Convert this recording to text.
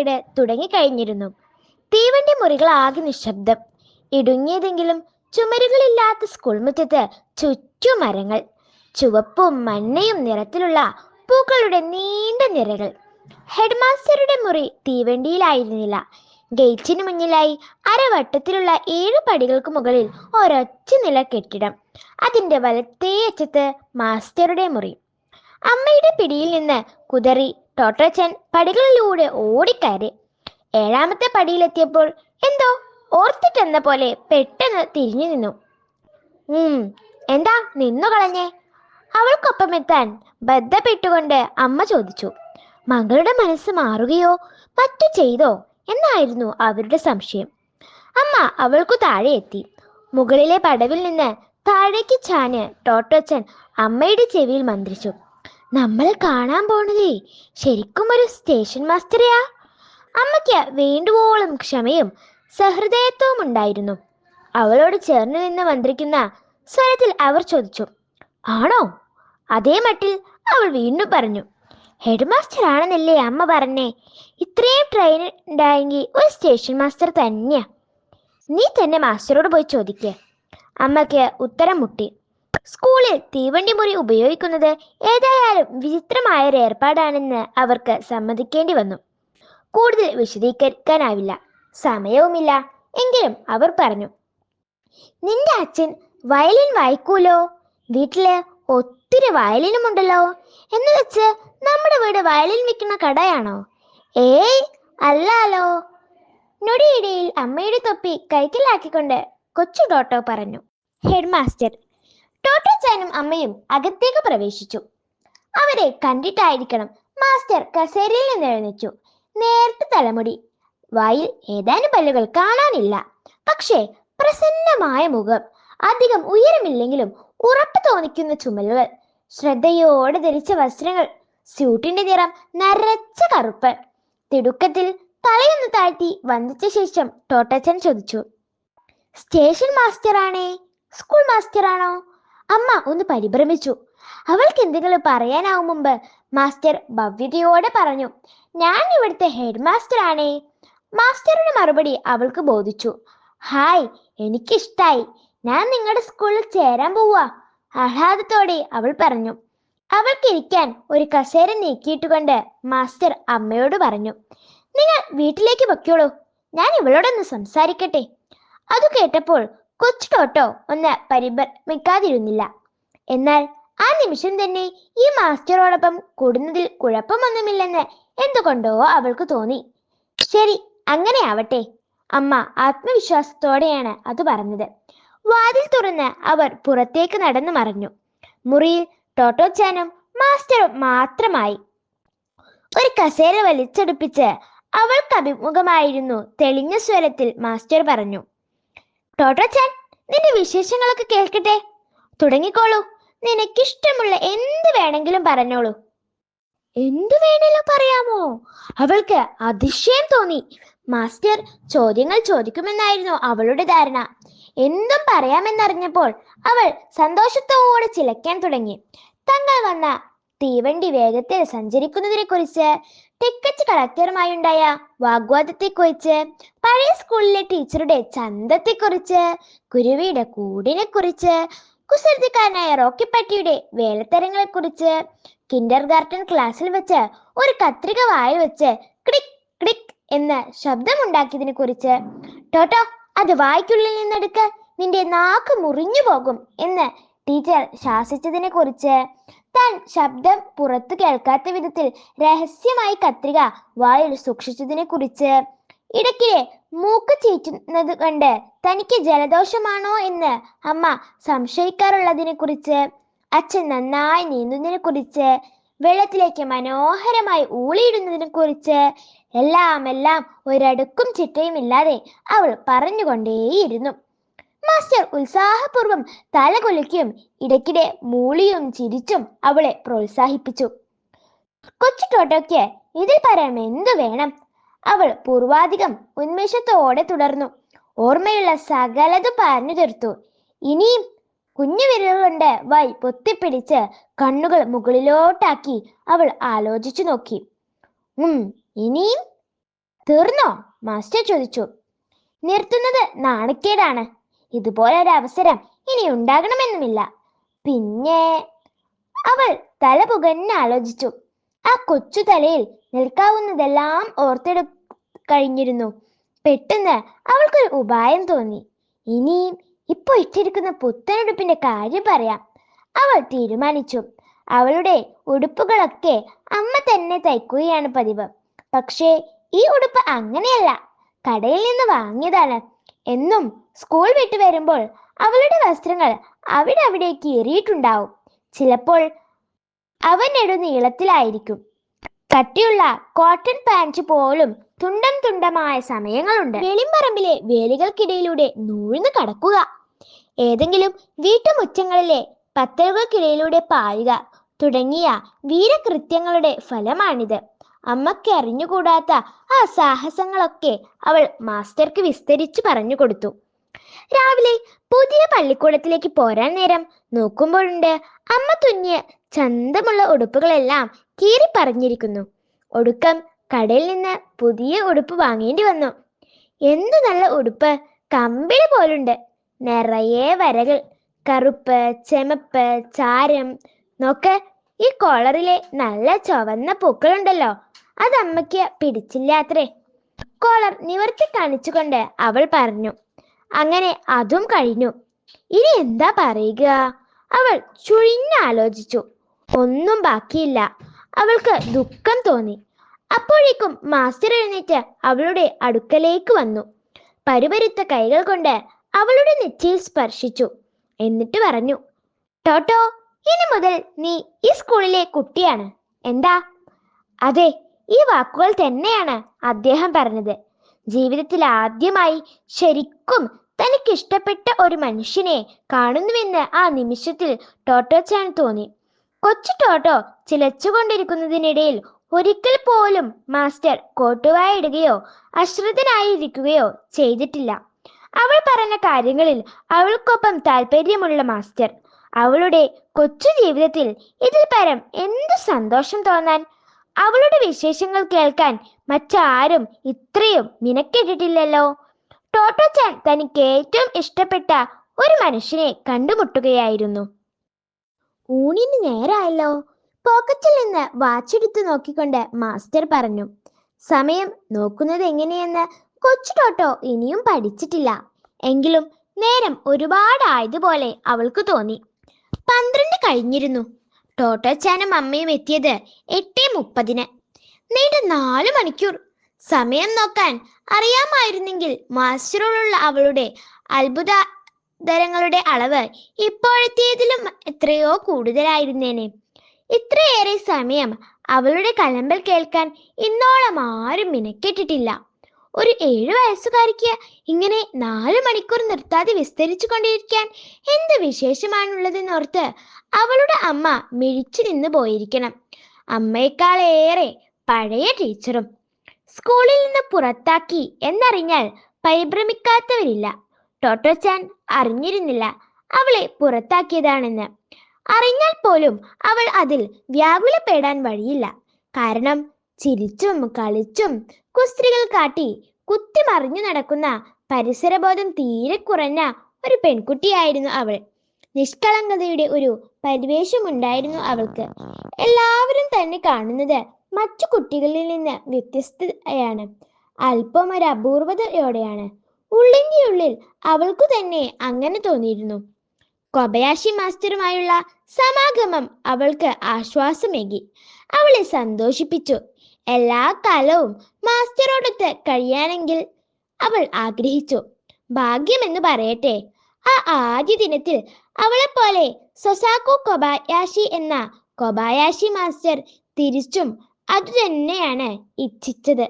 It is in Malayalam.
പീരീഡ് തുടങ്ങിക്കഴിഞ്ഞിരുന്നു. തീവണ്ടി മുറികൾ ആകെ നിശബ്ദം. ഇടുങ്ങിയതെങ്കിലും ചുമരുകളില്ലാത്ത സ്കൂൾ മുറ്റത്ത് ചുറ്റും മരങ്ങൾ ചുവപ്പും മഞ്ഞയും നിറത്തിലുള്ള പൂക്കളുടെ നീണ്ട നിരകൾ. ഹെഡ്മാസ്റ്ററുടെ മുറി തീവണ്ടിയിലായിരുന്നില്ല. ഗേറ്റിന് മുന്നിലായി അരവട്ടത്തിലുള്ള ഏഴ് പടികൾക്ക് മുകളിൽ ഒരൊറ്റ നില കെട്ടിടം. അതിന്റെ വലത്തേ അറ്റത്ത് മാസ്റ്ററുടെ മുറി. അമ്മയുടെ പിടിയിൽ നിന്ന് കുതറി ടോട്ടോച്ചൻ പടികളിലൂടെ ഓടിക്കയറി. ഏഴാമത്തെ പടിയിലെത്തിയപ്പോൾ എന്തോ ഓർത്തിട്ടെന്ന പോലെ പെട്ടെന്ന് തിരിഞ്ഞു നിന്നു. ഉം എന്താ നിന്നു കളഞ്ഞേ? അവൾക്കൊപ്പം എത്താൻ ബദ്ധപ്പെട്ടുകൊണ്ട് അമ്മ ചോദിച്ചു. മകളുടെ മനസ്സ് മാറുകയോ മറ്റു ചെയ്തോ എന്നായിരുന്നു അവരുടെ സംശയം. അമ്മ അവൾക്കു താഴെ എത്തി. മുകളിലെ പടവിൽ നിന്ന് താഴേക്ക് ചാഞ്ഞ് ടോട്ടച്ചൻ അമ്മയുടെ ചെവിയിൽ മന്ത്രിച്ചു. നമ്മൾ കാണാൻ പോണതേ ശരിക്കും ഒരു സ്റ്റേഷൻ മാസ്റ്ററെയാ അമ്മയ്ക്ക് വേണ്ടുവോളം ക്ഷമയും സഹൃദയത്വവും ഉണ്ടായിരുന്നു. അവളോട് ചേർന്ന് നിന്ന് മന്ത്രിക്കുന്ന സ്വരത്തിൽ അവർ ചോദിച്ചു ആണോ? അതേ മട്ടിൽ അവൾ വീണ്ടും പറഞ്ഞു ഹെഡ് മാസ്റ്റർ ആണെന്നല്ലേ അമ്മ പറഞ്ഞേ. ഇത്രയും ട്രെയിൻ ഉണ്ടായെങ്കിൽ ഒരു സ്റ്റേഷൻ മാസ്റ്റർ തന്നെയാ. നീ തന്നെ മാസ്റ്ററോട് പോയി ചോദിക്കേ. അമ്മയ്ക്ക് ഉത്തരം മുട്ടി. സ്കൂളിൽ തീവണ്ടി മുറി ഉപയോഗിക്കുന്നത് ഏതായാലും വിചിത്രമായ ഒരു ഏർപ്പാടാണെന്ന് അവർക്ക് സമ്മതിക്കേണ്ടി വന്നു. കൂടുതൽ വിശദീകരിക്കാനാവില്ല. സമയവുമില്ല. എങ്കിലും അവർ പറഞ്ഞു നിന്റെ അച്ഛൻ വയലിൻ വായിക്കൂലോ? വീട്ടിൽ ഒത്തിരി വയലിനും ഉണ്ടല്ലോ എന്ന് വെച്ച് നമ്മുടെ വീട് വയലിൻ വിൽക്കുന്ന കടയാണോ? ഏയ് അല്ലാലോ? നൊടിയിടയിൽ അമ്മയുടെ തൊപ്പി കൈക്കലാക്കിക്കൊണ്ട് കൊച്ചു ഡോട്ടോ പറഞ്ഞു. ഹെഡ് മാസ്റ്റർ ടോട്ടോ ചാനും അമ്മയും അകത്തേക്ക് പ്രവേശിച്ചു. അവരെ കണ്ടിട്ടായിരിക്കണം മാസ്റ്റർ കസേരയിൽ നിന്ന് എഴുന്നേച്ചു നേരത്തെ തലമുടി വായിൽ ഏതാനും പല്ലുകൾ കാണാനില്ല. പക്ഷേ പ്രസന്നമായ മുഖം അധികം ഉയരമില്ലെങ്കിലും ഉറപ്പ് തോന്നിക്കുന്ന ചുമലുകൾ ശ്രദ്ധയോടെ ധരിച്ച വസ്ത്രങ്ങൾ സ്യൂട്ടിന്റെ നിറം നരച്ച കറുപ്പ്. തിടുക്കത്തിൽ തലയൊന്ന് താഴ്ത്തി വന്ദിച്ച ശേഷം ടോട്ടച്ചൻ ചോദിച്ചു സ്റ്റേഷൻ മാസ്റ്ററാണേ? സ്കൂൾ മാസ്റ്റർ ആണോ അമ്മ ഒന്ന് പരിഭ്രമിച്ചു. അവൾക്ക് എന്തെങ്കിലും പറയാനാവും മുമ്പ് മാസ്റ്റർ ഭവ്യതയോടെ പറഞ്ഞു ഞാൻ ഇവിടുത്തെ ഹെഡ് മാസ്റ്റർ ആണേ മാസ്റ്ററുടെ മറുപടി അവൾക്ക് ബോധിച്ചു ഹായ് എനിക്കിഷ്ടായി. ഞാൻ നിങ്ങളുടെ സ്കൂളിൽ ചേരാൻ പോവാ. ആഹ്ലാദത്തോടെ അവൾ പറഞ്ഞു. അവൾക്കിരിക്കാൻ ഒരു കസേര നീക്കിയിട്ടുകൊണ്ട് മാസ്റ്റർ അമ്മയോട് പറഞ്ഞു നിങ്ങൾ വീട്ടിലേക്ക് പൊയ്ക്കോളൂ. ഞാൻ ഇവളോടൊന്ന് സംസാരിക്കട്ടെ. അത് കേട്ടപ്പോൾ കൊച്ചു ടോട്ടോ ഒന്ന് പരിഭ്രമിക്കാതിരുന്നില്ല. എന്നാൽ ആ നിമിഷം തന്നെ ഈ മാസ്റ്ററോടൊപ്പം കൂടുന്നതിൽ കുഴപ്പമൊന്നുമില്ലെന്ന് എന്തുകൊണ്ടോ അവൾക്ക് തോന്നി. ശരി അങ്ങനെ ആവട്ടെ അമ്മ ആത്മവിശ്വാസത്തോടെയാണ് അത് പറഞ്ഞത്. വാതിൽ തുറന്ന് അവർ പുറത്തേക്ക് നടന്നു മറഞ്ഞു. മുറിയിൽ ടോട്ടോച്ചാനും മാസ്റ്ററും മാത്രമായി. ഒരു കസേര വലിച്ചെടുപ്പിച്ച് അവൾക്ക് അഭിമുഖമായിരുന്നു തെളിഞ്ഞ സ്വരത്തിൽ മാസ്റ്റർ പറഞ്ഞു. ടോട്ടോച്ചാൻ നിന്റെ വിശേഷങ്ങളൊക്കെ കേൾക്കട്ടെ. തുടങ്ങിക്കോളൂ. നിനക്കിഷ്ടമുള്ള എന്ത് വേണമെങ്കിലും പറഞ്ഞോളൂ. എന്തു വേണേലും പറയാമോ? അവൾക്ക് അതിശയം തോന്നി. മാസ്റ്റർ ചോദ്യങ്ങൾ ചോദിക്കുമെന്നായിരുന്നു അവളുടെ ധാരണ. എന്തും പറയാമെന്നറിഞ്ഞപ്പോൾ അവൾ സന്തോഷത്തോടെ ചിലക്കാൻ തുടങ്ങി. തങ്ങൾ വന്ന തീവണ്ടി വേഗത്തിൽ സഞ്ചരിക്കുന്നതിനെ കുറിച്ച് ടിക്കറ്റ് കളക്ടറുമായുണ്ടായ വാഗ്വാദത്തെക്കുറിച്ച് പഴയ സ്കൂളിലെ ടീച്ചറുടെ ചന്തത്തെക്കുറിച്ച് കുരുവിയുടെ കൂടിനെ കുറിച്ച് കുസൃതിക്കാരനായ റോക്കിപ്പട്ടിയുടെ വേലത്തരങ്ങളെക്കുറിച്ച് കിൻഡർ ഗാർട്ടൻ ക്ലാസ്സിൽ വെച്ച് ഒരു കത്രിക വായ വെച്ച് ക്ലിക് ക്ലിക് എന്ന ശബ്ദമുണ്ടാക്കിയതിനെ കുറിച്ച് ടോട്ടോ അത് വായിക്കുള്ളിൽ നിന്നെടുക്ക നിന്റെ നാക്ക് മുറിഞ്ഞു പോകും എന്ന് ടീച്ചർ ശാസിച്ചതിനെ കുറിച്ച് താൻ ശബ്ദം പുറത്തു കേൾക്കാത്ത വിധത്തിൽ രഹസ്യമായി കത്രിക വായിൽ സൂക്ഷിച്ചതിനെ കുറിച്ച്. ഇടയ്ക്കിടെ മൂക്ക് ചീറ്റുന്നത് കണ്ട് തനിക്ക് ജലദോഷമാണോ എന്ന് അമ്മ സംശയിക്കാറുള്ളതിനെ കുറിച്ച് അച്ഛൻ നന്നായി നീന്തുന്നതിനെ കുറിച്ച് വെള്ളത്തിലേക്ക് മനോഹരമായി ഊളിയിടുന്നതിനെ കുറിച്ച് എല്ലാം എല്ലാം ഒരടുക്കും ചിട്ടയും ഇല്ലാതെ അവൾ പറഞ്ഞുകൊണ്ടേയിരുന്നു. മാസ്റ്റർ ഉത്സാഹപൂർവം തലകുലുക്കിയും ഇടയ്ക്കിടെ മൂളിയും ചിരിച്ചും അവളെ പ്രോത്സാഹിപ്പിച്ചു. കൊച്ചു ടോട്ടോയ്ക്ക് ഇതിൽ പറയാൻ എന്തു വേണം? അവൾ പൂർവാധികം ഉന്മേഷത്തോടെ തുടർന്നു. ഓർമ്മയുള്ള സകലതും പറഞ്ഞു തീർത്തു. ഇനിയും കുഞ്ഞു വിരലുകൊണ്ട് വൈ പൊത്തിപ്പിടിച്ച് കണ്ണുകൾ മുകളിലോട്ടാക്കി അവൾ ആലോചിച്ചു നോക്കി. ഉം ഇനിയും? തീർന്നോ? മാസ്റ്റർ ചോദിച്ചു. നിർത്തുന്നത് നാണക്കേടാണ്. ഇതുപോലൊരു അവസരം ഇനി ഉണ്ടാകണമെന്നുമില്ല. പിന്നെ അവൾ തല ആലോചിച്ചു. ആ കൊച്ചു തലയിൽ നിൽക്കാവുന്നതെല്ലാം ഓർത്തെടു കഴിഞ്ഞിരുന്നു. പെട്ടെന്ന് അവൾക്കൊരു ഉപായം തോന്നി. ഇനിയും ഇപ്പൊ ഇട്ടിരിക്കുന്ന പുത്തനുടുപ്പിന്റെ കാര്യം പറയാം. അവൾ തീരുമാനിച്ചു. അവളുടെ ഉടുപ്പുകളൊക്കെ അമ്മ തന്നെ തയ്ക്കുകയാണ് പതിവ്. പക്ഷേ ഈ ഉടുപ്പ് അങ്ങനെയല്ല. കടയിൽ നിന്ന് വാങ്ങിയതാണ്. എന്നും സ്കൂൾ വിട്ടു വരുമ്പോൾ അവളുടെ വസ്ത്രങ്ങൾ അവിടെ അവിടെ കീറിയിട്ടുണ്ടാവും ചിലപ്പോൾ അവൻ നീളത്തിലായിരിക്കും. കട്ടിയുള്ള കോട്ടൺ പാന്റ് പോലും തുണ്ടം തുണ്ടമായ സമയങ്ങളുണ്ട്. വെളിമ്പറമ്പിലെ വേലികൾക്കിടയിലൂടെ നൂഴ്ന്നു കടക്കുക. ഏതെങ്കിലും വീട്ടുമുറ്റങ്ങളിലെ പത്തലുകൾക്കിടയിലൂടെ പായുക തുടങ്ങിയ വീരകൃത്യങ്ങളുടെ ഫലമാണിത്. അമ്മയ്ക്ക് അറിഞ്ഞുകൂടാത്ത ആ സാഹസങ്ങളൊക്കെ അവൾ മാസ്റ്റർക്ക് വിസ്തരിച്ചു പറഞ്ഞു കൊടുത്തു. രാവിലെ പുതിയ പള്ളിക്കൂടത്തിലേക്ക് പോരാൻ നേരം നോക്കുമ്പോഴുണ്ട് അമ്മ തുന്നിയ ചന്തമുള്ള ഉടുപ്പുകളെല്ലാം കീറി പറഞ്ഞിരിക്കുന്നു. ഒടുക്കം കടയിൽ നിന്ന് പുതിയ ഉടുപ്പ് വാങ്ങേണ്ടി വന്നു. എന്ത് നല്ല ഉടുപ്പ്! കമ്പിളി പോലുണ്ട്. നിറയെ വരകൾ കറുപ്പ് ചെമപ്പ് ചാരം നോക്ക് ഈ കോളറിലെ നല്ല ചുവന്ന പൂക്കളുണ്ടല്ലോ. അത് അമ്മയ്ക്ക് പിടിച്ചില്ലാത്രേ. കോളർ നിവർത്തി കാണിച്ചുകൊണ്ട് അവൾ പറഞ്ഞു. അങ്ങനെ അതും കഴിഞ്ഞു. ഇനി എന്താ പറയുക? അവൾ ചുഴിഞ്ഞാലോചിച്ചു. ഒന്നും ബാക്കിയില്ല. അവൾക്ക് ദുഃഖം തോന്നി. അപ്പോഴേക്കും മാസ്റ്റർ എഴുന്നേറ്റ് അവളുടെ അടുക്കലേക്ക് വന്നു. പരുപരുത്ത കൈകൾ കൊണ്ട് അവളുടെ നെറ്റിയിൽ സ്പർശിച്ചു. എന്നിട്ട് പറഞ്ഞു ടോട്ടോ ഇനി മുതൽ നീ ഈ സ്കൂളിലെ കുട്ടിയാണ്. എന്താ? അതെ ഈ വാക്കുകൾ തന്നെയാണ് അദ്ദേഹം പറഞ്ഞത്. ജീവിതത്തിൽ ആദ്യമായി ശരിക്കും തനിക്ക് ഇഷ്ടപ്പെട്ട ഒരു മനുഷ്യനെ കാണുന്നുവെന്ന് ആ നിമിഷത്തിൽ ടോട്ടോ ചാൻ തോന്നി. കൊച്ചു ടോട്ടോ ചിലച്ചുകൊണ്ടിരിക്കുന്നതിനിടയിൽ ഒരിക്കൽ പോലും മാസ്റ്റർ കോട്ടുവായിടുകയോ അശ്രദ്ധനായിരിക്കുകയോ ചെയ്തിട്ടില്ല. അവൾ പറഞ്ഞ കാര്യങ്ങളിൽ അവൾക്കൊപ്പം താല്പര്യമുള്ള മാസ്റ്റർ. അവളുടെ കൊച്ചു ജീവിതത്തിൽ ഇതിൽ പരം എന്ത് സന്തോഷം തോന്നാൻ അവളുടെ വിശേഷങ്ങൾ കേൾക്കാൻ മറ്റാരും ഇത്രയും മിനക്കെട്ടിട്ടില്ലല്ലോ. ടോട്ടോ ചാൻ തനിക്ക് ഏറ്റവും ഇഷ്ടപ്പെട്ട ഒരു മനുഷ്യനെ കണ്ടുമുട്ടുകയായിരുന്നു. ഊണിന് നേരായല്ലോ. പോക്കറ്റിൽ നിന്ന് വാച്ചെടുത്ത് നോക്കിക്കൊണ്ട് മാസ്റ്റർ പറഞ്ഞു സമയം നോക്കുന്നത് എങ്ങനെയെന്ന് കൊച്ചു ടോട്ടോ ഇനിയും പഠിച്ചിട്ടില്ല. എങ്കിലും നേരം ഒരുപാടായതുപോലെ അവൾക്ക് തോന്നി. പന്ത്രണ്ട് കഴിഞ്ഞിരുന്നു. ടോട്ടോച്ചാനും അമ്മയും എത്തിയത് എട്ട് മുപ്പതിന്. നീണ്ട നാല് മണിക്കൂർ. സമയം നോക്കാൻ അറിയാമായിരുന്നെങ്കിൽ മാസ്റ്ററോടുള്ള അവളുടെ അത്ഭുതതരങ്ങളുടെ അളവ് ഇപ്പോഴത്തേതിലും എത്രയോ കൂടുതലായിരുന്നേനെ. ഇത്രയേറെ സമയം അവളുടെ കലമ്പൽ കേൾക്കാൻ ഇന്നോളം ആരും മിനക്കെട്ടിട്ടില്ല. ഒരു ഏഴു വയസ്സുകാരിക്ക് ഇങ്ങനെ നാലു മണിക്കൂർ നിർത്താതെ വിസ്തരിച്ചു കൊണ്ടിരിക്കാൻ എന്ത് വിശേഷമാണുള്ളതെന്നോർത്ത് അവളുടെ അമ്മ മിഴിച്ചു നിന്ന് പോയിരിക്കണം. അമ്മയെക്കാളേറെ പഴയ ടീച്ചറും സ്കൂളിൽ നിന്ന് പുറത്താക്കി എന്നറിഞ്ഞാൽ പരിഭ്രമിക്കാത്തവരില്ല. ടോട്ടോച്ചാൻ അറിഞ്ഞിരുന്നില്ല അവളെ പുറത്താക്കിയതാണെന്ന്. അറിഞ്ഞാൽ പോലും അവൾ അതിൽ വ്യാകുലപ്പെടാൻ വഴിയില്ല. കാരണം ചിരിച്ചും കളിച്ചും കുസ്ത്രികൾ കാട്ടി കുത്തിമറിഞ്ഞു നടക്കുന്ന പരിസരബോധം തീരെ കുറഞ്ഞ ഒരു പെൺകുട്ടിയായിരുന്നു അവൾ. നിഷ്കളങ്കതയുടെ ഒരു പരിവേഷമുണ്ടായിരുന്നു അവൾക്ക്. എല്ലാവരും തന്നെ കാണുന്നത് മറ്റു കുട്ടികളിൽ നിന്ന് വ്യത്യസ്തയാണ് അല്പം ഒരു അപൂർവതയോടെയാണ് ഉള്ളിന്റെ ഉള്ളിൽ അവൾക്കു തന്നെ അങ്ങനെ തോന്നിയിരുന്നു. കൊബയാശി മാസ്റ്ററുമായുള്ള സമാഗമം അവൾക്ക് ആശ്വാസമേകി. അവളെ സന്തോഷിപ്പിച്ചു. എല്ലാ കാലവും മാസ്റ്ററോടൊത്ത് കഴിയാനെങ്കിൽ അവൾ ആഗ്രഹിച്ചു. ഭാഗ്യമെന്ന് പറയട്ടെ. ആ ആദ്യ ദിനത്തിൽ അവളെപ്പോലെ സൊസാക്കു കൊബായാഷി എന്ന കൊബായാഷി മാസ്റ്റർ തിരിച്ചും അതുതന്നെയാണ് ഇച്ഛിച്ചത്.